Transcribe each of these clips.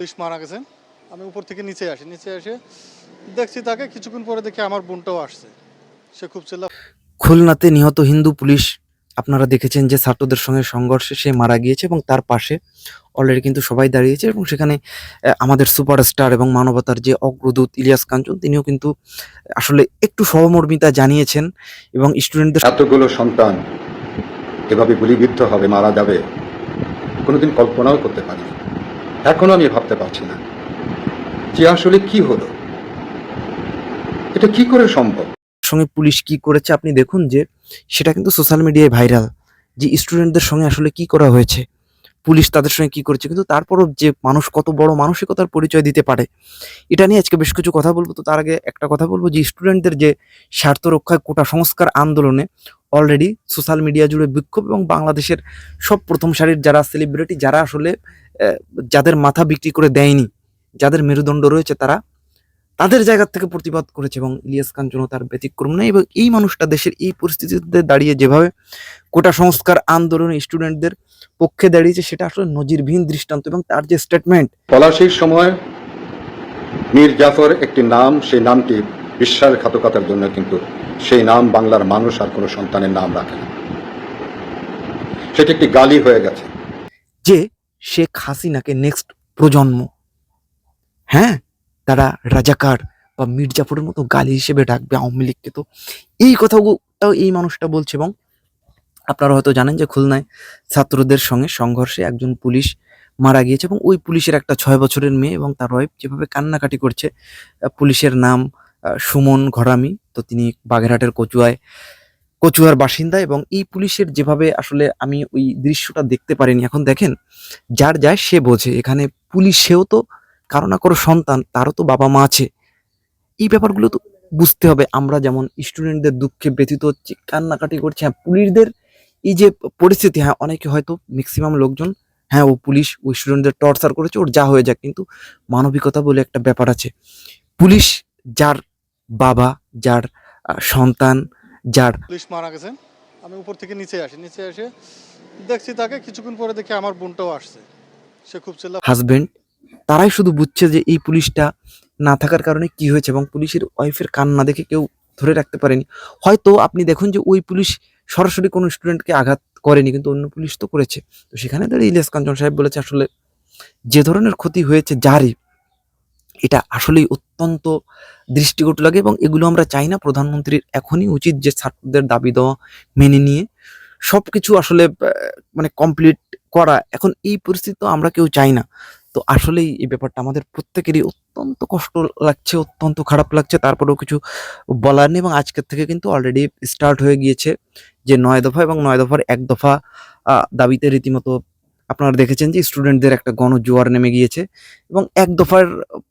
Police মারা গেছেন। আমি উপর থেকে নিচে আসি নিচে এসে দেখছি তাকে কিছুক্ষণ পরে দেখি আমার বোনটাও আসছে। সে খুব চিল্লা খুলনাতে নিহত হিন্দু পুলিশ আপনারা দেখেছেন যে ছাত্রদের সঙ্গে সংঘর্ষে সে মারা গিয়েছে এবং তার পাশে অলরেডি কিন্তু সবাই দাঁড়িয়েছে এবং সেখানে আমাদের সুপারস্টার এবং মানবতার যে অগ্রদূত ইলিয়াস কাঞ্চন তিনিও কিন্তু আসলে একটু সহমর্মিতা জানিয়েছেন এবং স্টুডেন্টদের এতগুলো সন্তান এভাবে গুলিবিদ্ধ হবে মারা যাবে কোনোদিন কল্পনাও করতে পারিনি। এখনও আমি ভাবতে পারছি না যে আসলে কি হলো। এটা কি করে সম্ভব? সঙ্গে পুলিশ কি করেছে আপনি দেখুন যে সেটা কিন্তু সোশ্যাল মিডিয়ায় ভাইরাল যে স্টুডেন্টদের সঙ্গে আসলে কি করা হয়েছে, পুলিশ তাদের সঙ্গে কি করেছে, কিন্তু তারপরও যে মানুষ কত বড় মানসিকতার পরিচয় দিতে পারে, এটা নিয়ে আজকে বেশ কিছু কথা বলব। তো তার আগে একটা কথা বলব যে স্টুডেন্টদের যে স্বার্থ রক্ষায় কোটা সংস্কার আন্দোলনে অলরেডি সোশ্যাল মিডিয়া জুড়ে বিক্ষোভ এবং বাংলাদেশের সব প্রথম সারির যারা সেলিব্রিটি যারা আসলে যাদের মাথা বিক্রি করে দেয়নি যাদের মেরুদণ্ড রয়েছে তারা তাদের জায়গা থেকে প্রতিবাদ করেছে এবং ইলিয়াস কাঞ্চনও তার ব্যতিক্রম নেই এবং এই মানুষটা দেশের এই পরিস্থিতিতে দাঁড়িয়ে যেভাবে কোটা সংস্কার আন্দোলনে স্টুডেন্টদের পক্ষে দাঁড়িয়েছে সেটা আসলে নজিরবিহীন দৃষ্টান্ত এবং তার যে স্টেটমেন্ট পলাশির সময় মীর জাফর একটি নাম সেই নামটি বিশ্বাসঘাতকতার জন্য কিন্তু সেই নাম বাংলার মানুষ আর কোনো সন্তানের নাম রাখে না। সেটি একটি গালি হয়ে গেছে। যে শেখ হাসিনাকে নেক্সট প্রজন্ম। হ্যাঁ? তারা রাজাকার বা মির্জাফরের মতো গালি হিসেবে ডাকবে আওয়ামী লীগকে তো। এই কথাটাও এই মানুষটা বলছে এবং আপনারা হয়তো জানেন যে খুলনায় ছাত্রদের সঙ্গে সংঘর্ষে একজন পুলিশ মারা গিয়েছে এবং ওই পুলিশের একটা ছয় বছরের মেয়ে এবং তার ওয়াইফ যেভাবে কান্নাকাটি করছে পুলিশের নাম সুমন ঘরামি, তো তিনি বাগেরহাটের কচুয়ায় কচুয়ার বাসিন্দা এবং এই পুলিশের যেভাবে আসলে আমি ওই দৃশ্যটা দেখতে পারিনি। এখন দেখেন, যার যায় সে বোঝে। এখানে পুলিশেও তো কারও না কারও সন্তান, তারও তো বাবা মা আছে। এই ব্যাপারগুলো তো বুঝতে হবে। আমরা যেমন স্টুডেন্টদের দুঃখে ব্যথিত হচ্ছি, কান্নাকাটি করছি হ্যাঁ পুলিশদের এই যে পরিস্থিতি হ্যাঁ অনেকে হয়তো ম্যাক্সিমাম লোকজন হ্যাঁ ও পুলিশ ওই স্টুডেন্টদের টর্চার করেছে, ওর যা হয়ে যাক, কিন্তু মানবিকতা বলে একটা ব্যাপার আছে। পুলিশ যার বাবা, যার সন্তান যার পুলিশ মারা গেছেন আমি উপর থেকে নিচে আসি নিচে এসে দেখছি তাকে কিছুক্ষণ পরে দেখি আমার বোনটাও আসছে। সে খুব চিল্লা হাজবেন্ড তারাই শুধু বুঝছে যে এই পুলিশটা না থাকার কারণে কি হয়েছে এবং পুলিশের ওয়াইফের কান্না দেখে কেউ ধরে রাখতে পারেনি। হয়তো আপনি দেখুন যে ওই পুলিশ সরাসরি কোনো স্টুডেন্টকে আঘাত করেনি কিন্তু অন্য পুলিশ তো করেছে। তো সেখানে দাঁড়িয়ে ইলিয়াস কাঞ্চন সাহেব বলেছে আসলে যে ধরনের ক্ষতি হয়েছে যারই এটা আসলেই অত্যন্ত দৃষ্টিকটু লাগে এবং এগুলো আমরা চাই না প্রধানমন্ত্রীর এখনই উচিত যে ছাত্রদের দাবি দেওয়া, মেনে নিয়ে সব কিছু আসলে মানে কমপ্লিট করা। এখন এই পরিস্থিতি তো আমরা কেউ চাই না। তো আসলেই এই ব্যাপারটা আমাদের প্রত্যেকেরই অত্যন্ত কষ্ট লাগছে, অত্যন্ত খারাপ লাগছে। তারপরেও কিছু বলার নেই এবং আজকের থেকে কিন্তু অলরেডি স্টার্ট হয়ে গিয়েছে যে নয় দফা এবং নয় দফার এক দফা দাবিতে রীতিমতো আপনারা দেখেছেন যে স্টুডেন্টদের একটা গণজোয়ার নেমে গিয়েছে এবং এক দফার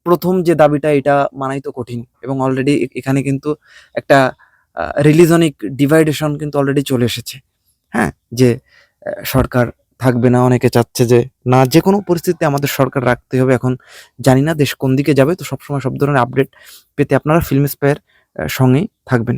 প্রথম যে দাবিটা, এটা মানাই তো কঠিন এবং অলরেডি এখানে কিন্তু একটা রিলিজনিক ডিভাইডেশন কিন্তু অলরেডি চলে এসেছে। হ্যাঁ যে সরকার থাকবে না, অনেকে চাচ্ছে যে, না, যে কোনো পরিস্থিতিতে আমাদের সরকার রাখতে হবে, এখন জানি না দেশ কোন দিকে যাবে, তো সবসময় সব ধরনের আপডেট পেতে আপনারা ফিল্ম স্পায়ার সঙ্গেই থাকবেন।